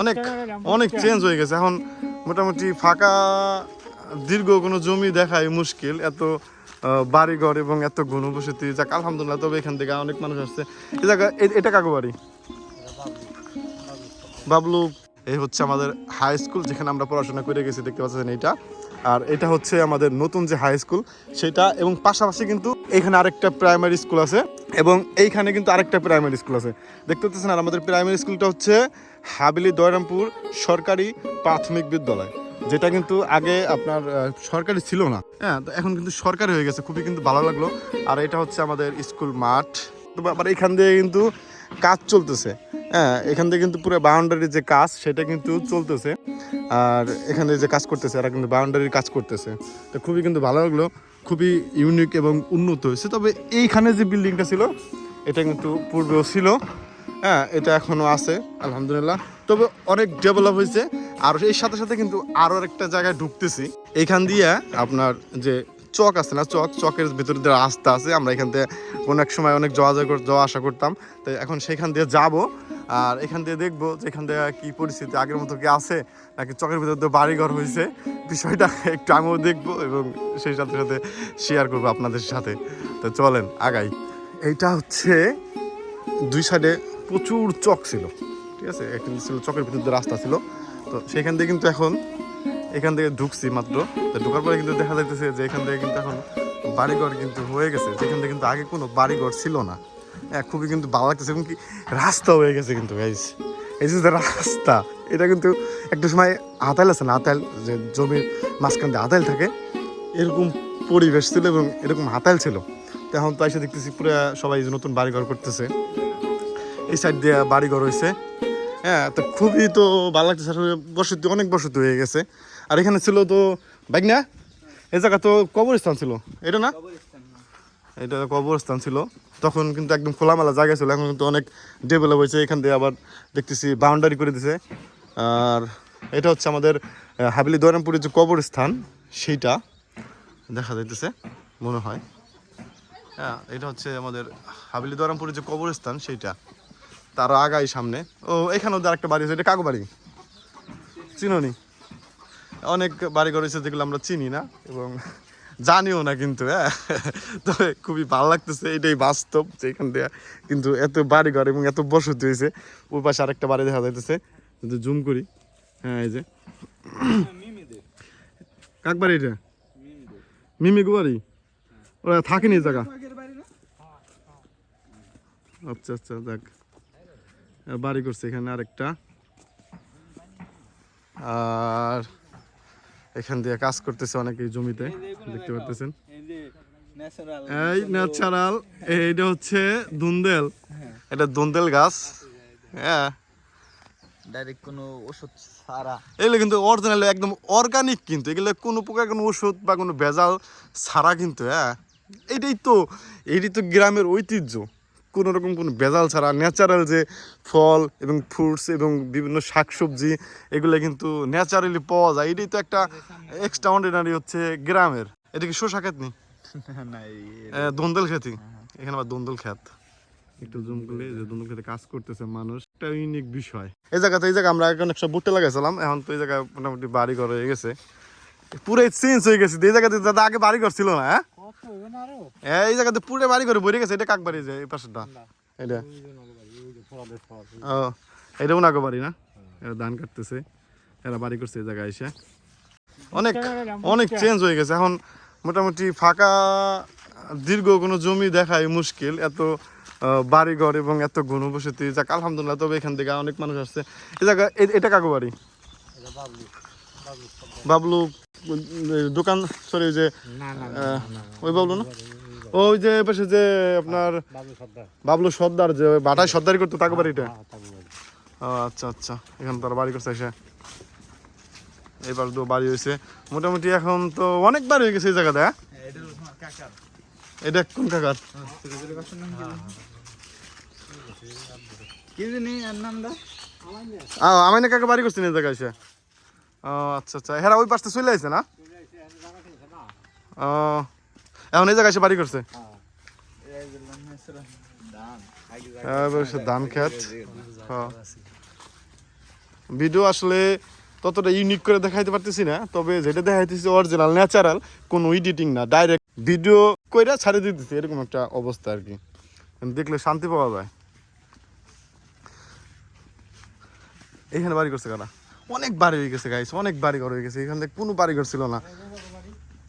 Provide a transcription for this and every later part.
অনেক অনেক চেঞ্জ হয়ে গেছে। এখন মোটামুটি ফাঁকা দীর্ঘ কোনো জমি দেখাই মুশকিল। এত বাড়িঘর এবং এত ঘনবসতি। যাক আলহামদুলিল্লাহ তবে এখান থেকে অনেক মানুষ আসছে। এই জায়গা এটা কাকু বাড়ি? বাবলু। এই হচ্ছে আমাদের হাই স্কুল যেখানে আমরা পড়াশোনা করে গেছি দেখতে পাচ্ছেন এইটা। আর এটা হচ্ছে আমাদের নতুন যে হাই স্কুল সেটা এবং পাশাপাশি কিন্তু এখানে আরেকটা প্রাইমারি স্কুল আছে এবং এইখানে কিন্তু আরেকটা প্রাইমারি স্কুল আছে। দেখতে পাচ্ছেন আর আমাদের প্রাইমারি স্কুলটা হচ্ছে হাবিলি দয়রামপুর সরকারি প্রাথমিক বিদ্যালয়, যেটা কিন্তু আগে আপনার সরকারি ছিল না। হ্যাঁ তো এখন কিন্তু সরকারি হয়ে গেছে, খুবই কিন্তু ভালো লাগল। আর এটা হচ্ছে আমাদের স্কুল মাঠ। তো আবার এখান দিয়ে কিন্তু কাজ চলতেছে। হ্যাঁ এখান থেকে কিন্তু পুরো বাউন্ডারির যে কাজ, সেটা কিন্তু চলতেছে। আর এখানে যে কাজ করতেছে, এরা কিন্তু বাউন্ডারির কাজ করতেছে। তো খুবই কিন্তু ভালো লাগল, খুবই ইউনিক এবং উন্নত হয়েছে। তবে এইখানে যে বিল্ডিংটা ছিল, এটা কিন্তু পূর্বেও ছিল। হ্যাঁ এটা এখনও আছে, আলহামদুলিল্লাহ। তবে অনেক ডেভেলপ হয়েছে, আর এর সাথে সাথে কিন্তু আরও একটা জায়গায় ঢুকতেছি। এইখান দিয়ে আপনার যে চক আছে না, চক, চকের ভিতরে যে রাস্তা আছে, আমরা এখান থেকে অনেক সময় অনেক যাওয়া যাওয়া আসা করতাম। তো এখন সেখান দিয়ে যাব, আর এখান দিয়ে দেখব যে এখান দিয়ে কি পরিস্থিতি আগের মতো কি আছে, নাকি চকের ভিতর দিয়ে বাড়িঘর হয়েছে। বিষয়টা একটু আমিও দেখব এবং সেই সাথে সাথে শেয়ার করব আপনাদের সাথে। তো চলেন, আগাই। এইটা হচ্ছে দুই সাইডে প্রচুর চক ছিল, ঠিক আছে? একটা ছিল, চকের ভিতর দিয়ে রাস্তা ছিল। তো সেখান থেকে কিন্তু এখন এখান থেকে ঢুকছি মাত্র। তো ঢোকার পরে কিন্তু দেখা যাইতেছে যে এখান থেকে কিন্তু এখন বাড়িঘর কিন্তু হয়ে গেছে। যেখান থেকে কিন্তু আগে কোনো বাড়িঘর ছিল না। হ্যাঁ খুবই কিন্তু ভালো লাগতেছে। এবং কি রাস্তা হয়ে গেছে কিন্তু গাইস এই যে রাস্তা, এটা কিন্তু একটা সময় আতাইল আছে না? আতাইল যে জমির মাঝখান দিয়ে আতাইল থাকে, এরকম পরিবেশ ছিল এবং এরকম হাতাইল ছিল। তো এখন তো এসে দেখতেছি পুরো সবাই নতুন বাড়িঘর করতেছে। এই সাইড দিয়ে বাড়িঘর হয়েছে হ্যাঁ তো খুবই তো ভালো লাগতেছে। আসলে বসতি, অনেক বসতি হয়ে গেছে। আর এখানে ছিল তো বাইক না এই জায়গা তো কবরস্থান ছিল। এটা না? এটা কবরস্থান ছিল। তখন কিন্তু একদম খোলামেলা জায়গা ছিল। এখন কিন্তু অনেক ডেভেলপ হয়েছে। এখান দিয়ে আবার দেখতেছি বাউন্ডারি করে দিছে। আর এটা হচ্ছে আমাদের হাবিলি দয়রামপুরের যে কবরস্থান, সেইটা দেখা যাইতেছে, মনে হয়। হ্যাঁ এটা হচ্ছে আমাদের হাবিলি দয়রামপুরের যে কবরস্থান, সেইটা। তার আগাই সামনে। ও, এখানেও আর একটা বাড়ি আছে, এটা কাকু বাড়ি? চিনোনি? অনেক বাড়ি রয়েছে যেগুলো আমরা চিনি না এবং জানিও না কিন্তু হ্যাঁ? তবে খুবই ভালো লাগতেছে, এটাই বাস্তব যে এখান থেকে কিন্তু এত বাড়ি ঘর এবং এত বসতি হয়েছে, ওই পাশে আরেকটা বাড়ি দেখা যাইতেছে, যদি জুম করি হ্যাঁ এই যে। কাক বাড়ি এটা? মিমি বাড়ি? ওরা থাকেনি জায়গা? আচ্ছা আচ্ছা দেখ বাড়ি করছে এখানে আরেকটা। আর এখান দিয়ে কাজ করতেছে অনেকে জমিতে দেখতে পাচ্ছেন এই ন্যাচারাল এইটা হচ্ছে দুন্দেল। এটা দুন্দেল গাছ। হ্যাঁ। ডাইরেক্ট কোনো ওষুধ ছাড়া। এগুলো কিন্তু অরিজিনাল একদম অর্গানিক কিন্তু। এগুলো কোনো প্রকার কোনো ওষুধ বা কোনো ভেজাল ছাড়া কিন্তু হ্যাঁ। এইটাই তো এইটাই তো গ্রামের ঐতিহ্য। কোনো রকম কোনো ভেজাল ছাড়া ন্যাচারাল যে ফল এবং ফ্রুটস এবং বিভিন্ন শাকসবজি এগুলো কিন্তু ন্যাচারালি পাওয়া যায়। এটাই তো একটা এক্সট্রা অর্ডিনারি হচ্ছে গ্রামের। এটা কি শোষা খেত নি দন্দল খেতি। এখানে আবার দন্দল খেত। একটু জুম করলে যে দন্দল খেতে কাজ করতেছে মানুষ একটা ইউনিক বিষয়। এই জায়গাতে এই জায়গা আমরা এখন একটা বুটে লাগাইছিলাম এখন তো এই জায়গায় মোটামুটি বাড়ি ঘর হয়ে গেছে। পুরাই চেঞ্জ হয়ে গেছে। এই জায়গাতে দাদা আগে বাড়ি ঘর ছিল না হ্যাঁ? হ্যাঁ, এই জায়গাতে পুরো বাড়ি ঘরে ভরে গেছে এটা কাক বাড়ি যে এই পাশেটা এটা ও এটা উনাকে বাড়ি না? এরা ধান কাটতেছে এরা বাড়ি করছে এই জায়গায় এসে। অনেক অনেক চেঞ্জ হয়ে গেছে। এখন মোটামুটি ফাঁকা দীর্ঘ কোনো জমি দেখাই মুশকিল। এত বাড়িঘর এবং এত ঘনবসতি যাক আলহামদুলিল্লাহ তবে এখান থেকে অনেক মানুষ আসছে। এই জায়গা এটা কাকু বাড়ি। বাবলু দোকান সরি যে ওই বাবলু না? ওই যে পাশে যে আপনার বাবলু সর্দার। যে বাটায় সর্দারি করতো তাকে বাড়িটা? ও আচ্ছা আচ্ছা এখানে তার বাড়ি করছে এসে। এবার তো বাড়ি হয়েছে। মোটামুটি এখন তো অনেক বাড়ি হয়ে গেছে এই জায়গাতে হ্যাঁ? এটা কোন কাকার? আমি না কাকা বাড়ি করছি না এই জায়গায় এসে? ও আচ্ছা আচ্ছা। হেরা ওই পাশটা চলে আসছে না? ও এখন এই জায়গায় এসে বাড়ি করছে? হ্যাঁ, ধান খেত। হ্যাঁ। ভিডিও আসলে ততটা ইউনিক করে দেখাইতে পারতেছি না তবে যেটা দেখাইতেছি অরিজিনাল ন্যাচারাল কোনো এডিটিং না ডাইরেক্ট ভিডিও কইরা ছাড়ে দিতেছি এরকম একটা অবস্থা আর কি। দেখলে শান্তি পাওয়া যায়। এইখানে বাড়ি করছে কারা? অনেক বাড়ি হয়ে গেছে গাইস অনেক বাড়ি ঘর হয়ে গেছে। এখান থেকে কোনো বাড়ি ঘর ছিল না।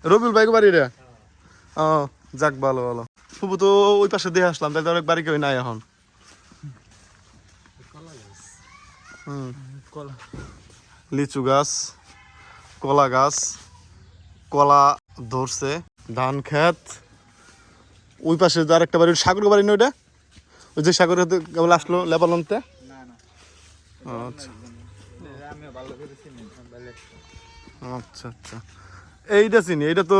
রবিউল ভাই বাড়ি রে? ও যাক ভালো ভালো। ফুবু তো ওই পাশে দিয়ে আসলাম তাই তো অনেক বাড়ি কেউ নাই এখন। হুম। লিচু গাছ কলা গাছ কলা ধরছে ধান ক্ষেত। ওই পাশে যার একটা বাড়ি সাগর বাড়ি না ওইটা? ওই যে সাগরের কেবল আসলো না আচ্ছা। আচ্ছা আচ্ছা। এইটা চিনি এইটা তো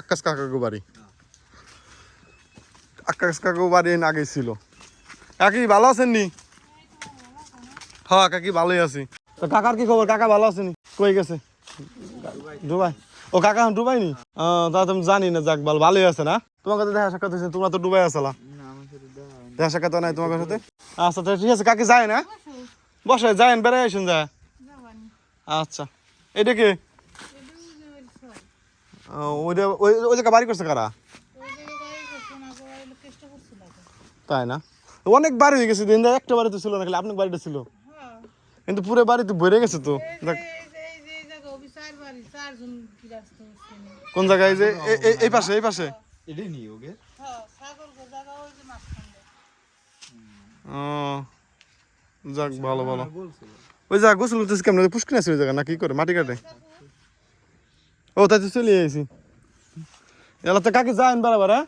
আকাশ কাকাকু বাড়ি। আকাশ কাকু বাড়ি আগে ছিল। কাকি ভালো আছেন নি? হ্যাঁ কাকি ভালোই আছি। তো কাকার কি খবর? কাকা ভালো আছেন কই গেছে? দুবাই। ও কাকা দুবাই নি? তা তুমি জানি না যাক ভালো ভালোই আছে না? তোমার কাছে দেখা সাক্ষাৎ হয়েছে তোমরা তো দুবাই আসলা দেখা। সাক্ষাৎ নাই তোমার সাথে আচ্ছা ঠিক আছে কাকি যায় না? বসে যায় বেড়াই আসেন যায়? আচ্ছা। এটা কি? ওইটা ওই জায়গা বাড়ি করছে কারা? তাই না? অনেক বাড়ি হয়ে গেছে দিন একটা বাড়িতে ছিল না খালি আপনার বাড়িটা ছিল। কিন্তু পুরো বাড়ি তো ভরে গেছে তো। দেখ কোন জায়গায়? যে এই পাশে এই পাশে। এটাই নি ওকে। ও যাক ভালো ভালো। ওই জায়গা গোসল করতেছি কেমন? পুষ্কিন আছে ওই জায়গা না কি করে মাটি কাটে। ও তাই তো চলে এসেছি এলা তো কাকে যায় বরাবর হ্যাঁ?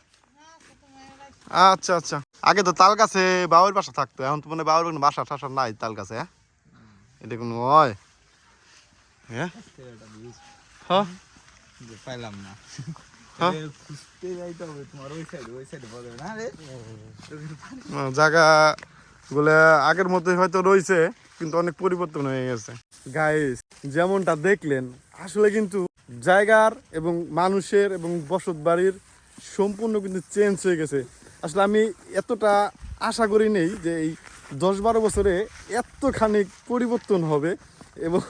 আচ্ছা আচ্ছা। আগে তো তাল গাছে বাবার বাসা থাকতো এখন তো মানে বাবার কোনো বাসা টাসা নাই তাল গাছে হ্যাঁ? এটা কোনো হয় হ্যাঁ? হ্যাঁ? পাইলাম না। হ্যাঁ? জায়গা গুলো আগের মতোই হয়তো রয়েছে, কিন্তু অনেক পরিবর্তন হয়ে গেছে। গাইস যেমনটা দেখলেন, আসলে কিন্তু জায়গার এবং মানুষের এবং বসত বাড়ির সম্পূর্ণ কিন্তু চেঞ্জ হয়ে গেছে। আসলে আমি এতটা আশা করি নেই যে এই দশ বারো বছরে এতখানি পরিবর্তন হবে এবং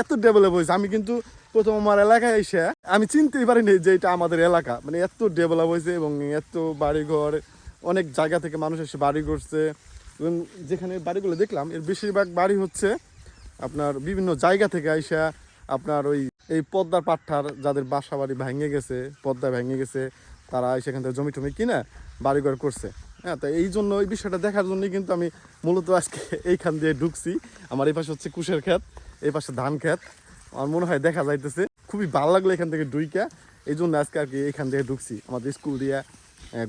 এত ডেভেলপ হয়েছে। আমি কিন্তু প্রথম আমার এলাকায় এসে আমি চিনতেই পারিনি যে এটা আমাদের এলাকা। মানে এত ডেভেলপ হয়েছে এবং এত বাড়িঘর, অনেক জায়গা থেকে মানুষ এসে বাড়ি করছে। এবং যেখানে বাড়িগুলো দেখলাম, এর বেশিরভাগ বাড়ি হচ্ছে আপনার বিভিন্ন জায়গা থেকে আইসা আপনার ওই, এই পদ্মার পাট্টার যাদের বাসা বাড়ি ভেঙে গেছে, পদ্মা ভেঙে গেছে, তারা সেখান থেকে জমি টমি কিনে বাড়িঘর করছে। হ্যাঁ তো এই জন্য এই বিষয়টা দেখার জন্যই কিন্তু আমি মূলত আজকে এইখান দিয়ে ঢুকছি। আমার এই পাশে হচ্ছে কুশের ক্ষেত, এই পাশে ধান ক্ষেত। আমার মনে হয় দেখা যাইতেছে, খুবই ভালো লাগল এখান থেকে ডুইকা এই জন্য আজকে আর কি এখান থেকে ঢুকছি। আমাদের স্কুল দিয়ে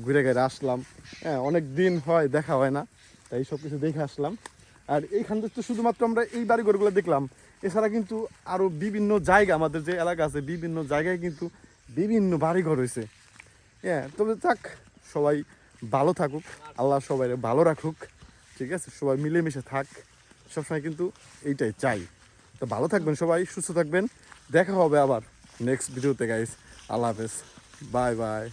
ঘুরে ঘুরে আসলাম। হ্যাঁ অনেক দিন হয়, দেখা হয় না। তাই সব কিছু দেখে আসলাম। আর এইখান থেকে শুধুমাত্র আমরা এই বাড়িঘরগুলো দেখলাম। এছাড়া কিন্তু আরও বিভিন্ন জায়গা, আমাদের যে এলাকা আছে, বিভিন্ন জায়গায় কিন্তু বিভিন্ন বাড়িঘর হয়েছে। হ্যাঁ তবে থাক সবাই ভালো থাকুক, আল্লাহ সবাই ভালো রাখুক, ঠিক আছে? সবাই মিলেমিশে থাক, সবসময় কিন্তু এইটাই চাই। তো ভালো থাকবেন সবাই, সুস্থ থাকবেন। দেখা হবে আবার নেক্সট ভিডিওতে গাইস আল্লাহ হাফেজ। Bye bye